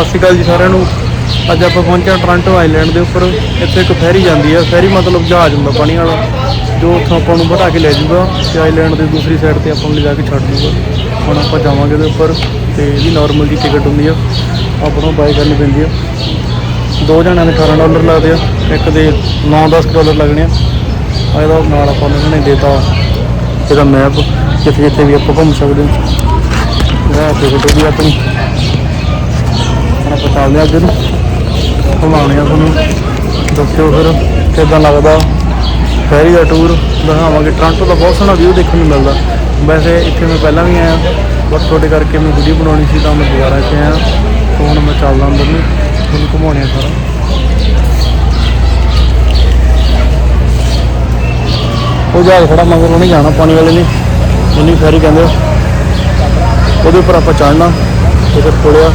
ਸਤਿ ਸ਼੍ਰੀ ਅਕਾਲ ਜੀ ਸਾਰਿਆਂ ਨੂੰ। ਅੱਜ ਆਪਾਂ ਪਹੁੰਚਿਆ ਹਾਂ ਟੋਰਾਂਟੋ ਆਈਲੈਂਡ ਦੇ ਉੱਪਰ। ਇੱਥੇ ਇੱਕ ਫੈਰੀ ਜਾਂਦੀ ਹੈ। ਫੈਰੀ ਮਤਲਬ ਜਹਾਜ਼ ਹੁੰਦਾ ਪਾਣੀ ਵਾਲਾ, ਜੋ ਉੱਥੋਂ ਆਪਾਂ ਨੂੰ ਬਿਠਾ ਕੇ ਲੈ ਜਾਊਗਾ ਤੇ ਆਈਲੈਂਡ ਦੇ ਦੂਸਰੀ ਸਾਈਡ ਤੇ ਆਪਾਂ ਨੂੰ ਲਿਜਾ ਕੇ ਛੱਡ ਦੂਗਾ ਹੁਣ ਆਪਾਂ ਜਾਵਾਂਗੇ ਉਹਦੇ ਉੱਪਰ ਤੇ ਇਹਦੀ ਨਾਰਮਲ ਜੀ ਟਿਕਟ ਹੁੰਦੀ ਆ। ਆਪਾਂ ਨੂੰ ਬਾਈ ਕਰਨੀ ਪੈਂਦੀ ਆ। ਦੋ ਜਣਿਆਂ ਦੇ 18 ਡਾਲਰ ਲੱਗਦੇ ਆ। ਇੱਕ ਦੇ 9-10 ਡਾਲਰ ਲੱਗਣੇ ਆ। ਇਹਦਾ ਨਾਲ ਆਪਾਂ ਨੂੰ ਨੇ ਦੇਤਾ ਇਹਦਾ ਮੈਪ ਜਿੱਥੇ ਜਿੱਥੇ ਵੀ ਆਪਾਂ ਘੁੰਮ ਸਕਦੇ ਹਾਂ। ਇਹ ਟਿਕਟ ਵੀ ਆਪਣੀ। ਚੱਲਦੇ ਹਾਂ ਅੱਗੇ ਨੂੰ ਘੁਮਾਉਣੇ ਆ ਤੁਹਾਨੂੰ। ਦੱਸਿਓ ਫਿਰ, ਕਿੱਦਾਂ ਲੱਗਦਾ? ਫੈਰੀ ਦਾ ਟੂਰ ਦਿਖਾਵਾਂਗੇ। ਟੋਰਾਂਟੋ ਦਾ ਬਹੁਤ ਸੋਹਣਾ ਵਿਊ ਦੇਖਣ ਨੂੰ ਮਿਲਦਾ। ਵੈਸੇ ਇੱਥੇ ਮੈਂ ਪਹਿਲਾਂ ਵੀ ਆਇਆ ਬਟ ਤੁਹਾਡੇ ਕਰਕੇ ਮੈਂ ਵੀਡੀਓ ਬਣਾਉਣੀ ਸੀ ਤਾਂ ਮੈਂ ਦੁਬਾਰਾ ਇੱਥੇ ਆਇਆ। ਹੁਣ ਮੈਂ ਚੱਲਦਾ ਅੰਦਰ ਨੂੰ। ਤੁਹਾਨੂੰ ਘੁਮਾਉਣੇ ਆ ਸਾਰਾ। ਉਹ ਜਹਾਜ਼ ਖੜਾ, ਮਗਰ ਉਹਨੇ ਜਾਣਾ ਪਾਣੀ ਵਾਲੇ ਨੇ। ਉਹਨੀ ਫੈਰੀ ਕਹਿੰਦੇ ਉਹਦੇ ਉੱਪਰ ਆਪਾਂ ਚੜਨਾ ਤੇ ਫਿਰ ਕੋਲਿਆ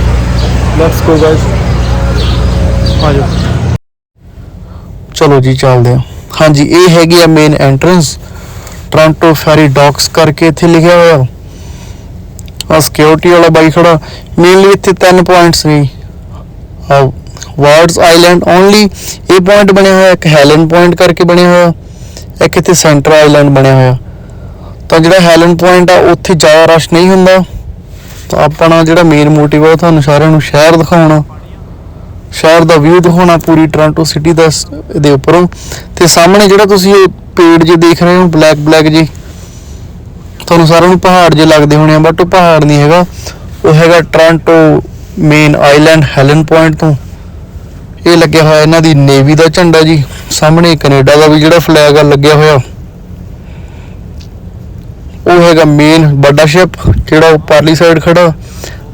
ਲੈਟਸ ਗੋ ਗਾਇਸ ਆ ਚਲੋ ਜੀ, ਚੱਲਦੇ ਹਾਂ। ਹਾਂਜੀ, ਇਹ ਹੈਗੀ ਆ main entrance Toronto ferry docks ਕਰਕੇ ਇੱਥੇ ਲਿਖਿਆ ਹੋਇਆ। ਆ ਸਿਕਿਉਰਿਟੀ ਵਾਲਾ ਬਾਈ ਖੜਾ। ਮੇਨਲੀ ਇੱਥੇ ਤਿੰਨ ਪੁਆਇੰਟਸ ਨੇ। ਆ ਵਾਰਡਸ ਆਈਲੈਂਡ ਓਨਲੀ ਇਹ ਪੁਆਇੰਟ ਬਣਿਆ ਹੋਇਆ, ਇੱਕ ਹੈਲਨ ਪੁਆਇੰਟ ਕਰਕੇ ਬਣਿਆ ਹੋਇਆ, ਇੱਕ ਇੱਥੇ ਸੈਂਟਰ ਆਈਲੈਂਡ ਬਣਿਆ ਹੋਇਆ। ਤਾਂ ਜਿਹੜਾ ਹੈਲਨ ਪੁਆਇੰਟ ਆ, ਉੱਥੇ ਜ਼ਿਆਦਾ ਰਸ਼ ਨਹੀਂ ਹੁੰਦਾ। ਤਾਂ ਆਪਣਾ ਜਿਹੜਾ ਮੇਨ ਮੋਟਿਵ ਆ ਉਹ ਤੁਹਾਨੂੰ ਸਾਰਿਆਂ ਨੂੰ ਸ਼ਹਿਰ ਦਿਖਾਉਣਾ, ਸ਼ਹਿਰ ਦਾ ਵਿਊ ਦਿਖਾਉਣਾ, ਪੂਰੀ ਟੋਰਾਂਟੋ ਸਿਟੀ ਦਾ ਸ- ਦੇ ਉੱਪਰੋਂ। ਤੇ ਸਾਹਮਣੇ ਜਿਹੜਾ ਤੁਸੀਂ ਇਹ ਪੇੜ ਜੇ ਦੇਖ ਰਹੇ ਹੋ ਬਲੈਕ ਬਲੈਕ ਜੀ, ਤੁਹਾਨੂੰ ਸਾਰਿਆਂ ਨੂੰ ਪਹਾੜ ਜੇ ਲੱਗਦੇ ਹੋਣੇ ਆ ਬਟ ਉਹ ਪਹਾੜ ਨਹੀਂ ਹੈਗਾ। ਉਹ ਹੈਗਾ Toronto main island Hanlan point ਤੋਂ। ਇਹ ਲੱਗਿਆ ਹੋਇਆ ਇਹਨਾਂ ਦੀ ਨੇਵੀ ਦਾ ਝੰਡਾ ਜੀ। ਸਾਹਮਣੇ ਕੈਨੇਡਾ ਦਾ ਵੀ ਜਿਹੜਾ ਫਲੈਗ ਆ, ਲੱਗਿਆ ਹੋਇਆ। ਉਹ ਹੈਗਾ ਮੇਨ ਵੱਡਾ ਸ਼ਿਪ ਜਿਹੜਾ ਉਹ ਪਰਲੀ ਸਾਈਡ ਖੜਾ।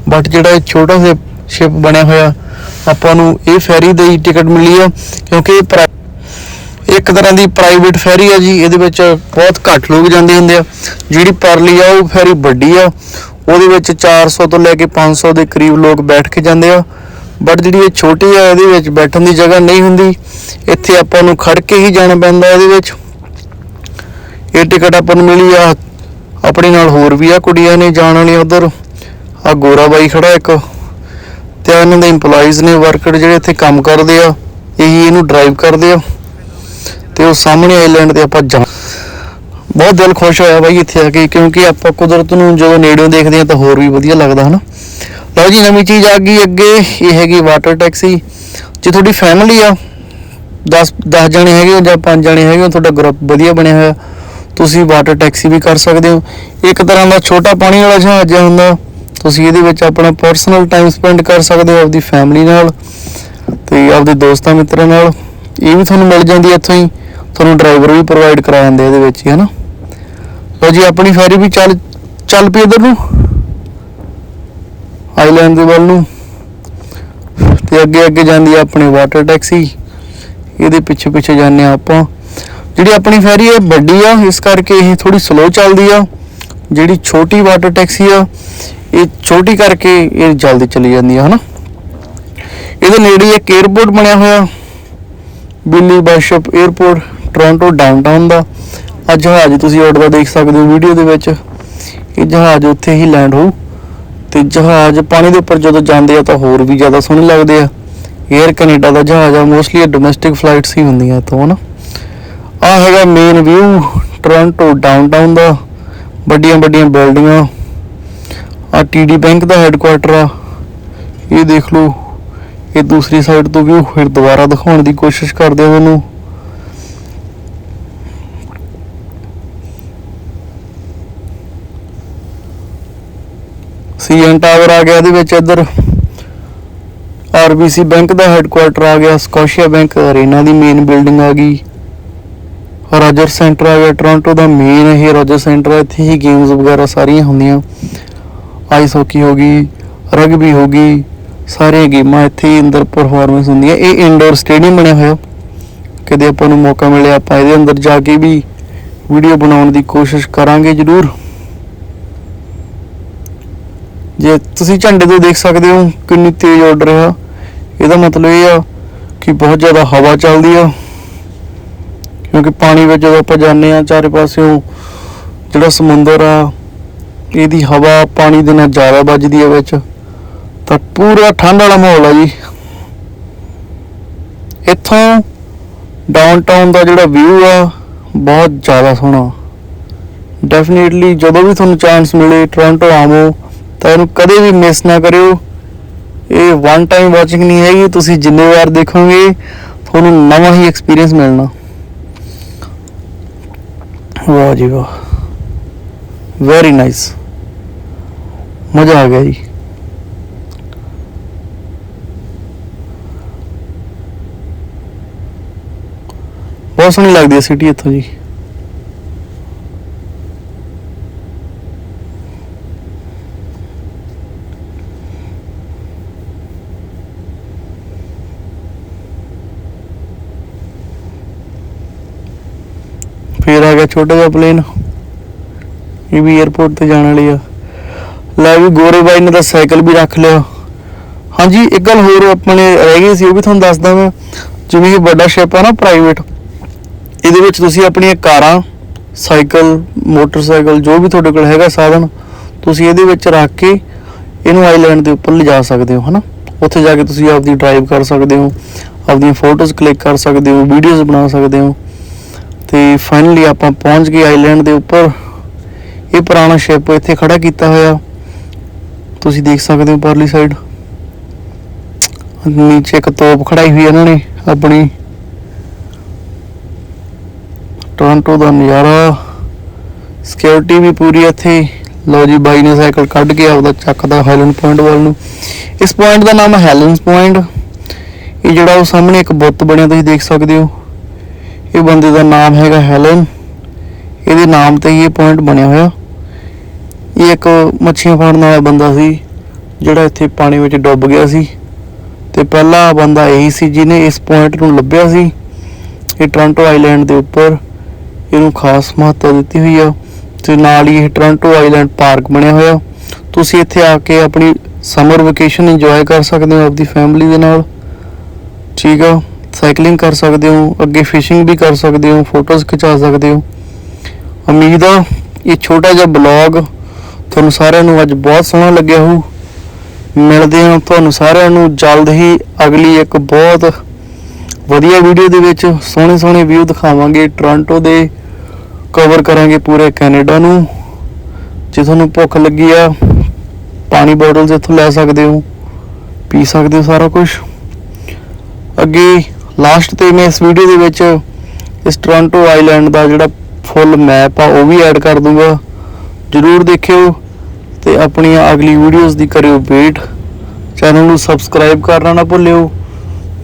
ਬਟ ਜਿਹੜਾ ਇਹ ਛੋਟਾ ਜਿਹਾ ਸ਼ਿਪ ਬਣਿਆ ਹੋਇਆ, ਆਪਾਂ ਨੂੰ ਇਹ ਫੈਰੀ ਦੀ ਟਿਕਟ ਮਿਲੀ ਆ, ਕਿਉਂਕਿ ਇਹ ਪ੍ਰਾ- ਇੱਕ ਤਰ੍ਹਾਂ ਦੀ ਪ੍ਰਾਈਵੇਟ ਫੈਰੀ ਆ ਜੀ, ਇਹਦੇ ਵਿੱਚ ਬਹੁਤ ਘੱਟ ਲੋਕ ਜਾਂਦੇ ਹੁੰਦੇ ਆ। ਜਿਹੜੀ ਪਰਲੀ ਆ, ਉਹ ਫੈਰੀ ਵੱਡੀ ਆ, ਉਹਦੇ ਵਿੱਚ 400 ਤੋਂ ਲੈ ਕੇ 500 ਦੇ ਕਰੀਬ ਲੋਕ ਬੈਠ ਕੇ ਜਾਂਦੇ ਆ। ਬਟ ਜਿਹੜੀ ਇਹ ਛੋਟੀ ਆ, ਇਹਦੇ ਵਿੱਚ ਬੈਠਣ ਦੀ ਜਗ੍ਹਾ ਨਹੀਂ ਹੁੰਦੀ। ਇੱਥੇ ਆਪਾਂ ਨੂੰ ਖੜ ਕੇ ਹੀ ਜਾਣਾ ਪੈਂਦਾ ਇਹਦੇ ਵਿੱਚ। ਇਹ ਟਿਕਟ ਆਪਾਂ ਨੂੰ ਮਿਲੀ ਆ ਆਪਣੇ ਨਾਲ ਹੋਰ ਵੀ ਆ ਕੁੜੀਆਂ ਨੇ ਜਾਣ ਵਾਲੀਆਂ ਉਧਰ। ਆ ਗੋਰਾ ਬਾਈ ਖੜਾ ਇੱਕ। ਤੇ ਆਹ ਇਹਨਾਂ ਦੇ EMPLOYEES ਨੇ ਵਰਕਰ ਜਿਹੜੇ ਇੱਥੇ ਕੰਮ ਕਰਦੇ ਆ, ਇਹੀ ਇਹਨੂੰ ਡਰਾਈਵ ਕਰਦੇ ਆ। ਤੇ ਉਹ ਸਾਹਮਣੇ ਆਈਲੈਂਡ ਤੇ ਆਪਾਂ ਜਾ ਬਹੁਤ ਦਿਲ ਖੁਸ਼ ਹੋਇਆ ਬਾਈ ਇੱਥੇ ਆ ਕੇ, ਕਿਉਂਕਿ ਆਪਾਂ ਕੁਦਰਤ ਨੂੰ ਜਦੋਂ ਨੇੜਿਓਂ ਦੇਖਦੇ ਆ ਤਾਂ ਹੋਰ ਵੀ ਵਧੀਆ ਲੱਗਦਾ, ਹਨਾ। ਲਓ ਜੀ, ਨਵੀਂ ਚੀਜ਼ ਆ ਗਈ ਅੱਗੇ, ਇਹ ਹੈਗੀ ਵਾਟਰ ਟੈਕਸੀ ਜੇ ਤੁਹਾਡੀ ਫੈਮਿਲੀ ਆ 10 10 ਜਣੇ ਹੈਗੇ ਹੋ ਜਾਂ 5 ਜਣੇ ਹੈਗੇ ਹੋ, ਤੁਹਾਡਾ ਗਰੁੱਪ ਵਧੀਆ ਬਣਿਆ ਹੋਇਆ। ਤੁਸੀਂ ਵਾਟਰ ਟੈਕਸੀ ਵੀ ਕਰ ਸਕਦੇ ਹੋ। ਇੱਕ ਤਰ੍ਹਾਂ ਦਾ ਛੋਟਾ ਪਾਣੀ ਵਾਲਾ ਜਹਾਜ਼ ਹੁੰਦਾ। ਤੁਸੀਂ ਇਹਦੇ ਵਿੱਚ ਆਪਣਾ ਪਰਸਨਲ ਟਾਈਮ ਸਪੈਂਡ ਕਰ ਸਕਦੇ ਹੋ ਆਪਦੀ ਫੈਮਿਲੀ ਨਾਲ ਤੇ ਆਪਦੇ ਦੋਸਤਾਂ ਮਿੱਤਰਾਂ ਨਾਲ। ਇਹ ਵੀ ਤੁਹਾਨੂੰ ਮਿਲ ਜਾਂਦੀ ਇੱਥੋਂ ਹੀ। ਤੁਹਾਨੂੰ ਡਰਾਈਵਰ ਵੀ ਪ੍ਰੋਵਾਈਡ ਕਰਾ ਦਿੰਦੇ ਇਹਦੇ ਵਿੱਚ ਹੀ, ਹਨਾ। ਲਓ ਜੀ, ਆਪਣੀ ਫੈਰੀ ਵੀ ਚੱਲ ਚੱਲ ਪਈ ਇਧਰ ਨੂੰ। ਆਈਲੈਂਡ ਦੇ ਵੱਲ ਨੂੰ। ਤੇ ਅੱਗੇ ਅੱਗੇ ਜਾਂਦੀ ਆ ਆਪਣੀ ਵਾਟਰ ਟੈਕਸੀ ਇਹਦੇ ਪਿੱਛੇ ਪਿੱਛੇ ਜਾਂਦੇ ਆ ਆਪਾਂ। ਜਿਹੜੀ ਆਪਣੀ ਫੈਰੀ ਹੈ, ਵੱਡੀ ਆ, ਇਸ ਕਰਕੇ ਇਹ ਥੋੜੀ ਸਲੋ ਚੱਲਦੀ ਆ। ਜਿਹੜੀ ਛੋਟੀ ਵਾਟਰ ਟੈਕਸੀ ਆ, ਇਹ ਛੋਟੀ ਕਰਕੇ ਇਹ ਜਲਦੀ ਚਲੀ ਜਾਂਦੀ ਆ, ਹਨਾ? ਇਹਦੇ ਨੇੜੇ ਇੱਕ 에어ਪੋਰਟ ਬਣਿਆ ਹੋਇਆ, Billy Bishop airport Toronto downtown ਦਾ। ਆ ਜਹਾਜ਼ ਤੁਸੀਂ ਉੜਦਾ ਦੇਖ ਸਕਦੇ ਹੋ ਵੀਡੀਓ ਦੇ ਵਿੱਚ। ਇਹ ਜਹਾਜ਼ ਉੱਥੇ ਹੀ ਲੈਂਡ ਹੋਊ। ਤੇ ਜਹਾਜ਼ ਪਾਣੀ ਦੇ ਉੱਪਰ ਜਦੋਂ ਜਾਂਦੇ ਆ ਤਾਂ ਹੋਰ ਵੀ ਜ਼ਿਆਦਾ ਸੋਹਣੇ ਲੱਗਦੇ ਆ। 에ਅਰ ਕੈਨੇਡਾ ਦਾ ਜਹਾਜ਼ ਆ ਮੋਸਟਲੀ ਡੋਮੈਸਟਿਕ ਫਲਾਈਟਸ ਹੀ ਹੁੰਦੀਆਂ ਇਥੋਂ, ਹਨਾ? ਆ ਹੈਗਾ ਮੇਨ ਵਿਊ ਟੋਰਾਂਟੋ ਡਾਊਨਟਾਊਨ ਦਾ, ਵੱਡੀਆਂ ਵੱਡੀਆਂ ਬਿਲਡਿੰਗਾਂ ਆ ਟੀਡੀ ਬੈਂਕ ਦਾ ਹੈੱਡਕੁਆਟਰ ਆ। ਇਹ ਦੇਖ ਲਓ, ਇਹ ਦੂਸਰੀ ਸਾਈਡ ਤੋਂ ਵਿਊ ਫਿਰ ਦੁਬਾਰਾ ਦਿਖਾਉਣ ਦੀ ਕੋਸ਼ਿਸ਼ ਕਰਦੇ ਆ ਤੁਹਾਨੂੰ। ਸੀਐਨ ਟਾਵਰ ਆ ਗਿਆ ਇਹਦੇ ਵਿੱਚ ਇੱਧਰ। ਆਰਬੀਸੀ ਬੈਂਕ ਦਾ ਹੈੱਡਕੁਆਟਰ ਆ ਗਿਆ ਸਕੋਸ਼ੀਆ ਬੈਂਕ ਅਰੇਨਾ ਦੀ ਮੇਨ ਬਿਲਡਿੰਗ ਆ ਗਈ। ਰਾਜਰ ਸੈਂਟਰ ਆ ਗਿਆ ਟੋਰਾਂਟੋ ਦਾ ਮੇਨ ਇਹ ਰਾਜਰ ਸੈਂਟਰ ਆ, ਇੱਥੇ ਹੀ ਗੇਮਸ ਵਗੈਰਾ ਸਾਰੀਆਂ ਹੁੰਦੀਆਂ। ਆਈਸ ਹਾਕੀ ਹੋ ਗਈ ਰਗਬੀ ਹੋ ਗਈ, ਸਾਰੀਆਂ ਗੇਮਾਂ ਇੱਥੇ ਹੀ ਅੰਦਰ ਪਰਫਾਰਮੈਂਸ ਹੁੰਦੀਆਂ। ਇਹ ਇਨਡੋਰ ਸਟੇਡੀਅਮ ਬਣਿਆ ਹੋਇਆ। ਕਦੇ ਆਪਾਂ ਨੂੰ ਮੌਕਾ ਮਿਲਿਆ, ਆਪਾਂ ਇਹਦੇ ਅੰਦਰ ਜਾ ਕੇ ਵੀ ਵੀਡੀਓ ਬਣਾਉਣ ਦੀ ਕੋਸ਼ਿਸ਼ ਕਰਾਂਗੇ ਜ਼ਰੂਰ। ਜੇ ਤੁਸੀਂ ਝੰਡੇ ਤੋਂ ਦੇਖ ਸਕਦੇ ਹੋ ਕਿੰਨੀ ਤੇਜ਼ ਉੱਡ ਰਿਹਾ ਇਹਦਾ ਮਤਲਬ ਇਹ ਆ ਕਿ ਬਹੁਤ ਜ਼ਿਆਦਾ ਹਵਾ ਚੱਲਦੀ ਆ। ਕਿਉਂਕਿ ਪਾਣੀ ਵਿੱਚ ਜਦੋਂ ਆਪਾਂ ਜਾਂਦੇ ਆ ਚਾਰੇ ਪਾਸਿਓਂ ਜਿਹੜਾ ਸਮੁੰਦਰ ਆ, ਇਹਦੀ ਹਵਾ ਪਾਣੀ ਦੇ ਨਾਲ ਜ਼ਿਆਦਾ ਵੱਜਦੀ ਹੈ ਵਿੱਚ, ਤਾਂ ਪੂਰਾ ਠੰਡ ਵਾਲਾ ਮਾਹੌਲ ਆ ਜੀ। ਇੱਥੋਂ ਡਾਊਨਟਾਊਨ ਦਾ ਜਿਹੜਾ ਵਿਊ ਆ, ਬਹੁਤ ਜ਼ਿਆਦਾ ਸੋਹਣਾ। ਡੈਫੀਨੇਟਲੀ ਜਦੋਂ ਵੀ ਤੁਹਾਨੂੰ ਚਾਂਸ ਮਿਲੇ ਟੋਰਾਂਟੋ ਆਵੋ, ਤਾਂ ਇਹਨੂੰ ਕਦੇ ਵੀ ਮਿਸ ਨਾ ਕਰਿਓ। ਇਹ ਵਨ ਟਾਈਮ ਵਾਚਿੰਗ ਨਹੀਂ ਹੈਗੀ, ਤੁਸੀਂ ਜਿੰਨੇ ਵਾਰ ਦੇਖੋਗੇ, ਤੁਹਾਨੂੰ ਨਵਾਂ ਹੀ ਐਕਸਪੀਰੀਅੰਸ ਮਿਲਣਾ। ਵਾਹ ਜੀ ਵਾਹ ਵੈਰੀ ਨਾਈਸ ਮਜ਼ਾ ਆ ਗਿਆ ਜੀ ਬਹੁਤ ਸੋਹਣੀ ਲੱਗਦੀ ਹੈ ਸਿਟੀ ਇੱਥੋਂ ਜੀ ਫੇਰ ਆ ਗਿਆ ਛੋਟਾ ਜਿਹਾ ਪਲੇਨ ਇਹ ਵੀ 에어ਪੋਰਟ ਤੇ ਜਾਣ ਵਾਲੀ ਆ। ਲੈ ਵੀ ਗੋਰੇ ਬਾਈ ਨੇ ਤਾਂ ਸਾਈਕਲ ਵੀ ਰੱਖ ਲਿਆ। ਹਾਂਜੀ, ਇੱਕ ਗੱਲ ਹੋਰ ਆਪਣੇ ਰਹਿ ਗਈ ਸੀ, ਉਹ ਵੀ ਤੁਹਾਨੂੰ ਦੱਸਦਾ ਮੈਂ। ਜਿਵੇਂ ਕਿ ਵੱਡਾ ਸ਼ਿਪ ਆ ਨਾ ਪ੍ਰਾਈਵੇਟ ਇਹਦੇ ਵਿੱਚ ਤੁਸੀਂ ਆਪਣੀਆਂ ਕਾਰਾਂ ਸਾਈਕਲ ਮੋਟਰਸਾਈਕਲ ਜੋ ਵੀ ਤੁਹਾਡੇ ਕੋਲ ਹੈਗਾ ਸਾਧਨ, ਤੁਸੀਂ ਇਹਦੇ ਵਿੱਚ ਰੱਖ ਕੇ ਇਹਨੂੰ ਆਈਲੈਂਡ ਦੇ ਉੱਪਰ ਲਿਜਾ ਸਕਦੇ ਹੋ, ਹਨਾ? ਉੱਥੇ ਜਾ ਕੇ ਤੁਸੀਂ ਆਪਦੀ ਡਰਾਈਵ ਕਰ ਸਕਦੇ ਹੋ, ਆਪਦੀਆਂ ਫੋਟੋਜ਼ ਕਲਿੱਕ ਕਰ ਸਕਦੇ ਹੋ ਵੀਡੀਓਜ਼ ਬਣਾ ਸਕਦੇ ਹੋ। ਤੇ ਫਾਈਨਲੀ ਆਪਾਂ ਪਹੁੰਚ ਗਏ ਆਈਲੈਂਡ ਦੇ ਉੱਪਰ। ਇਹ ਪੁਰਾਣਾ ਸ਼ਿਪ ਇੱਥੇ ਖੜਾ ਕੀਤਾ ਹੋਇਆ। ਤੁਸੀਂ ਦੇਖ ਸਕਦੇ ਹੋ ਪਰਲੀ ਸਾਈਡ ਨੀਚੇ ਇੱਕ ਤੋਪ ਖੜਾਈ ਹੋਈ ਇਹਨਾਂ ਨੇ ਆਪਣੀ। ਟੋਰਾਂਟੋ ਦਾ ਨਜ਼ਾਰਾ। ਸਿਕਿਉਰਿਟੀ ਵੀ ਪੂਰੀ ਇੱਥੇ। ਲਓ ਜੀ, ਬਾਈ ਨੇ ਸਾਈਕਲ ਕੱਢ ਕੇ ਆਪਦਾ ਚੱਕਦਾ ਹੈਲਨ ਪੁਆਇੰਟ ਵੱਲ ਨੂੰ। ਇਸ ਪੁਆਇੰਟ ਦਾ ਨਾਮ ਹੈਲਨਸ ਪੁਆਇੰਟ ਇਹ ਜਿਹੜਾ ਉਹ ਸਾਹਮਣੇ ਇੱਕ ਬੁੱਤ ਬਣਿਆ, ਤੁਸੀਂ ਦੇਖ ਸਕਦੇ ਹੋ। ਇਹ ਬੰਦੇ ਦਾ ਨਾਮ ਹੈਗਾ ਹੈਲਨ। ਇਹਦੇ ਨਾਮ ਤੇ ਹੀ ਇਹ ਪੁਆਇੰਟ ਬਣਿਆ ਹੋਇਆ। ਇਹ ਇੱਕ ਮੱਛੀਆਂ ਫੜਨ ਵਾਲਾ ਬੰਦਾ ਸੀ, ਜਿਹੜਾ ਇੱਥੇ ਪਾਣੀ ਵਿੱਚ ਡੁੱਬ ਗਿਆ ਸੀ। ਤੇ ਪਹਿਲਾ ਬੰਦਾ ਇਹੀ ਸੀ ਜਿਹਨੇ ਇਸ ਪੁਆਇੰਟ ਨੂੰ ਲੱਭਿਆ ਸੀ। ਇਹ ਟੋਰਾਂਟੋ ਆਈਲੈਂਡ ਦੇ ਉੱਪਰ ਇਹਨੂੰ ਖਾਸ ਮਹੱਤਤਾ ਦਿੱਤੀ ਹੋਈ ਆ। ਤੇ ਨਾਲ ਹੀ ਇਹ ਟੋਰਾਂਟੋ ਆਈਲੈਂਡ ਪਾਰਕ ਬਣਿਆ ਹੋਇਆ। ਤੁਸੀਂ ਇੱਥੇ ਆ ਕੇ ਆਪਣੀ ਸਮਰ ਵਕੇਸ਼ਨ ਇੰਜੋਏ ਕਰ ਸਕਦੇ ਹੋ ਆਪਦੀ ਫੈਮਿਲੀ ਦੇ ਨਾਲ। ਠੀਕ ਆ? ਸਾਈਕਲਿੰਗ ਕਰ ਸਕਦੇ ਹੋ, ਅੱਗੇ ਫਿਸ਼ਿੰਗ ਵੀ ਕਰ ਸਕਦੇ ਹੋ, ਫੋਟੋਜ਼ ਖਿਚਾ ਸਕਦੇ ਹੋ। ਉਮੀਦ ਆ, ਇਹ ਛੋਟਾ ਜਿਹਾ ਬਲੌਗ ਤੁਹਾਨੂੰ ਸਾਰਿਆਂ ਨੂੰ ਅੱਜ ਬਹੁਤ ਸੋਹਣਾ ਲੱਗਿਆ ਹੋਊ। ਮਿਲਦੇ ਹਾਂ ਤੁਹਾਨੂੰ ਸਾਰਿਆਂ ਨੂੰ ਜਲਦ ਹੀ ਅਗਲੀ ਇੱਕ ਬਹੁਤ ਵਧੀਆ ਵੀਡੀਓ ਦੇ ਵਿੱਚ। ਸੋਹਣੇ ਸੋਹਣੇ ਵਿਊ ਦਿਖਾਵਾਂਗੇ ਟੋਰਾਂਟੋ ਦੇ, ਕਵਰ ਕਰਾਂਗੇ ਪੂਰੇ ਕੈਨੇਡਾ ਨੂੰ। ਜੇ ਤੁਹਾਨੂੰ ਭੁੱਖ ਲੱਗੀ ਆ, ਪਾਣੀ ਬੋਟਲਸ ਇੱਥੋਂ ਲੈ ਸਕਦੇ ਹੋ, ਪੀ ਸਕਦੇ ਹੋ ਸਾਰਾ ਕੁਝ ਅੱਗੇ ਲਾਸਟ ਤੇ ਮੈਂ ਇਸ ਵੀਡੀਓ ਦੇ ਵਿੱਚ ਇਸ ਟੋਰਾਂਟੋ ਆਈਲੈਂਡ ਦਾ ਜਿਹੜਾ ਫੁੱਲ ਮੈਪ ਆ, ਉਹ ਵੀ ਐਡ ਕਰ ਦੂੰਗਾ। ਜਰੂਰ ਦੇਖਿਓ ਤੇ ਆਪਣੀਆਂ ਅਗਲੀ ਵੀਡੀਓਜ਼ ਦੀ ਕਰਿਓ ਵੇਟ। ਚੈਨਲ ਨੂੰ ਸਬਸਕ੍ਰਾਈਬ ਕਰਨਾ ਨਾ ਭੁੱਲਿਓ।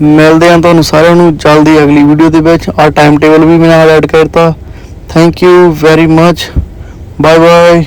ਮਿਲਦੇ ਹਾਂ ਤੁਹਾਨੂੰ ਸਾਰਿਆਂ ਨੂੰ ਜਲਦੀ ਅਗਲੀ ਵੀਡੀਓ ਦੇ ਵਿੱਚ। ਆ ਟਾਈਮ ਟੇਬਲ ਵੀ ਮੈਂ ਨਾਲ ਐਡ ਕਰਤਾ। Thank you very much bye bye